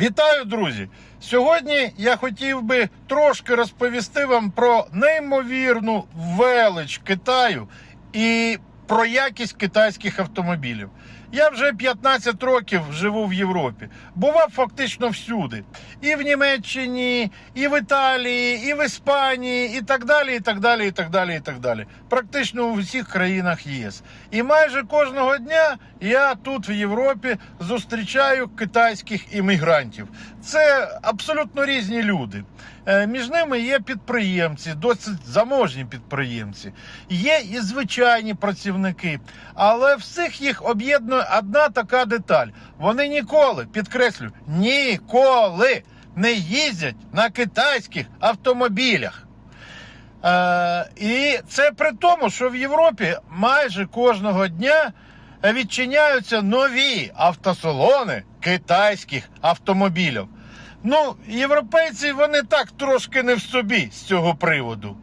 Вітаю, друзі! Сьогодні я хотів би трошки розповісти вам про неймовірну велич Китаю і про якість китайських автомобілів. Я вже 15 років живу в Європі, бував фактично всюди. І в Німеччині, і в Італії, і в Іспанії, і так далі, і так далі, і так далі, і так далі. Практично у всіх країнах ЄС. І майже кожного дня я тут в Європі зустрічаю китайських іммігрантів. Це абсолютно різні люди. Е, Між ними є підприємці, досить заможні підприємці, є і звичайні працівники, але всіх їх об'єднує одна така деталь: вони ніколи, підкреслю, ніколи не їздять на китайських автомобілях. Е, і це при тому, що в Європі майже кожного дня відчиняються нові автосалони китайських автомобілів. Ну, європейці вони так трошки не в собі з цього приводу.